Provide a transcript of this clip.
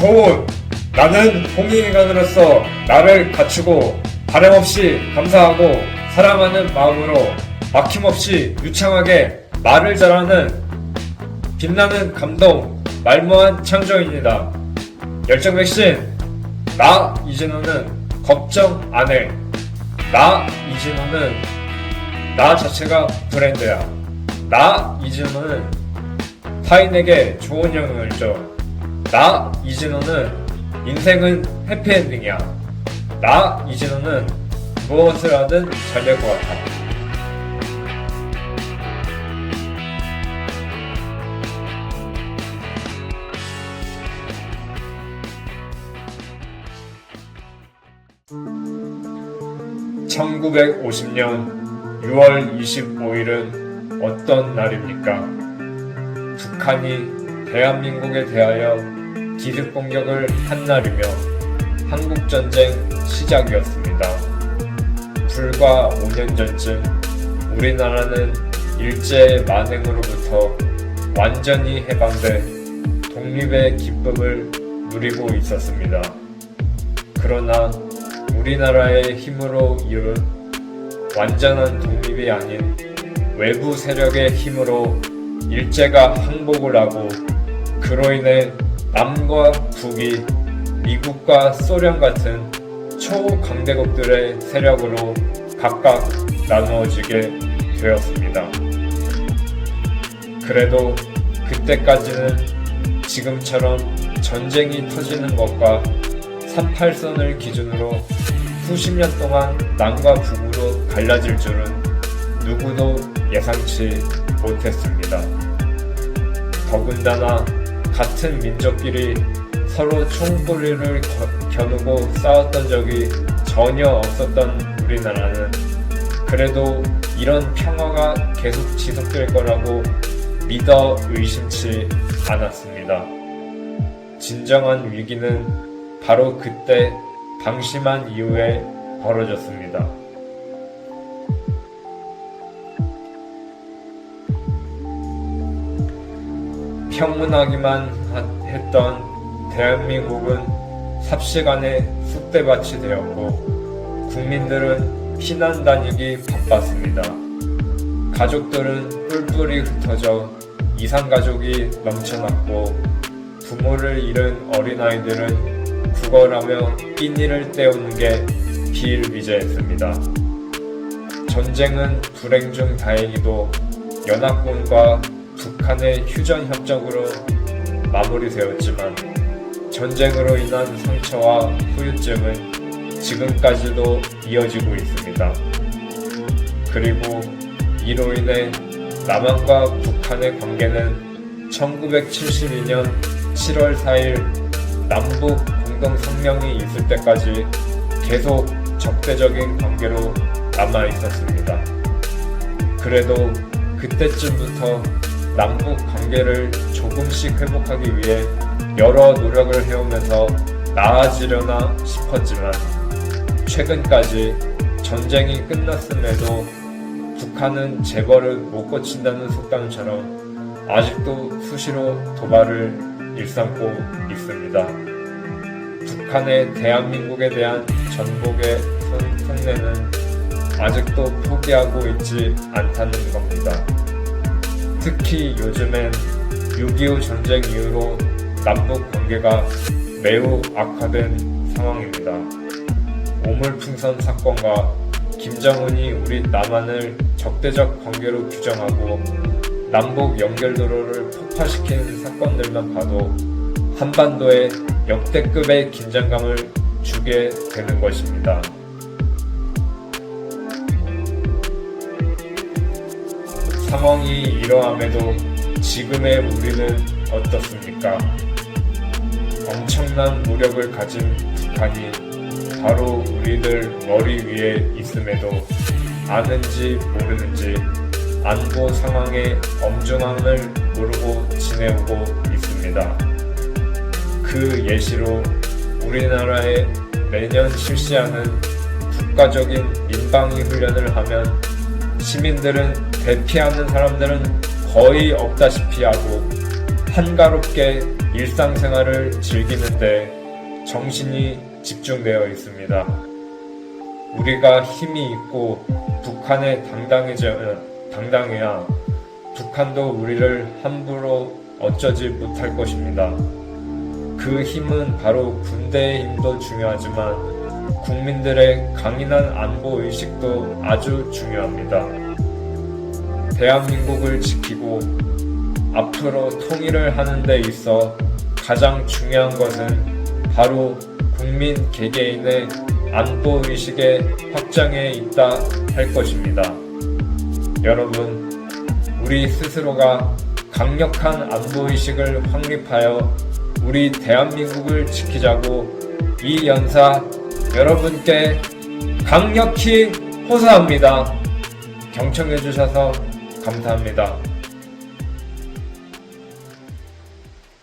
좋은 나는 홍익인간으로서 나를 갖추고 바람없이 감사하고 사랑하는 마음으로 막힘없이 유창하게 말을 잘하는 빛나는 감동 말모한 창조입니다. 열정 백신 나 이진호는 걱정 안 해. 나 이진호는 나 자체가 브랜드야. 나 이진호는 타인에게 좋은 영향을 줘. 나 이진호는 인생은 해피엔딩이야. 나 이진호는 무엇을 하든 잘 될 것 같아. (1950년 6월 25일은) 어떤 날입니까? 북한이 대한민국에 대하여 기습 공격을 한 날이며 한국 전쟁 시작이었습니다. 불과 5년 전쯤 우리나라는 일제의 만행으로부터 완전히 해방돼 독립의 기쁨을 누리고 있었습니다. 그러나 우리나라의 힘으로 이룬 완전한 독립이 아닌 외부 세력의 힘으로 일제가 항복을 하고 그로 인해 남과 북이 미국과 소련 같은 초강대국들의 세력으로 각각 나누어지게 되었습니다. 그래도 그때까지는 지금처럼 전쟁이 터지는 것과 38선을 기준으로 수십 년 동안 남과 북으로 갈라질 줄은 누구도 예상치 못했습니다. 더군다나 같은 민족끼리 서로 총소리를 겨- 겨누고 싸웠던 적이 전혀 없었던 우리나라는 그래도 이런 평화가 계속 지속될 거라고 믿어 의심치 않았습니다. 진정한 위기는 바로 그때 방심한 이후에 벌어졌습니다. 평온하기만 하- 했던 대한민국은 삽시간에 쑥대밭이 되었고 국민들은 피난 다니기 바빴습니다. 가족들은 뿔뿔이 흩어져 이산가족이 넘쳐났고 부모를 잃은 어린아이들은 구걸하며 끼니를 때우는 게 비일비재했습니다. 전쟁은 불행 중 다행히도 연합군과 북한의 휴전 협정으로 마무리되었지만 전쟁으로 인한 상처와 후유증은 지금까지도 이어지고 있습니다. 그리고 이로 인해 남한과 북한의 관계는 1972년 7월 4일 남북 공동성명이 있을 때까지 계속 적대적인 관계로 남아 있었습니다. 그래도 그때쯤부터 남북 관계를 조금씩 회복하기 위해 여러 노력을 해오면서 나아지려나 싶었지만 최근까지 전쟁이 끝났음에도 북한은 재벌을 못 고친다는 속담처럼 아직도 수시로 도발을 일삼고 있습니다. 북한의 대한민국에 대한 전복의 선- 속내는 아직도 포기하고 있지 않다는 겁니다. 특히 요즘엔 6.25 전쟁 이후로 남북 관계가 매우 악화된 상황입니다. 오물풍선 사건과 김정은이 우리 남한을 적대적 관계로 규정하고 남북 연결도로를 폭파시킨 사건들만 봐도 한반도에 역대급의 긴장감을 주게 되는 것입니다. 상황이 이러함에도 지금의 우리는 어떻습니까? 엄청난 무력을 가진 북한이 바로 우리들 머리 위에 있음에도 아는지 모르는지 안보 상황의 엄중함을 모르고 지내오고 있습니다. 그 예시로 우리나라에 매년 실시하는 국가적인 민방위 훈련을 하면 시민들은 대피하는 사람들은 거의 없다시피 하고 한가롭게 일상생활을 즐기는데 정신이 집중되어 있습니다. 우리가 힘이 있고 북한에 당당해져, 당당해야 북한도 우리를 함부로 어쩌지 못할 것입니다. 그 힘은 바로 군대의 힘도 중요하지만 국민들의 강인한 안보 의식도 아주 중요합니다. 대한민국을 지키고 앞으로 통일을 하는 데 있어 가장 중요한 것은 바로 국민 개개인의 안보 의식의 확장에 있다 할 것입니다. 여러분, 우리 스스로가 강력한 안보 의식을 확립하여 우리 대한민국을 지키자고 이 연사 여러분께 강력히 호소합니다. 경청해 주셔서 감사합니다.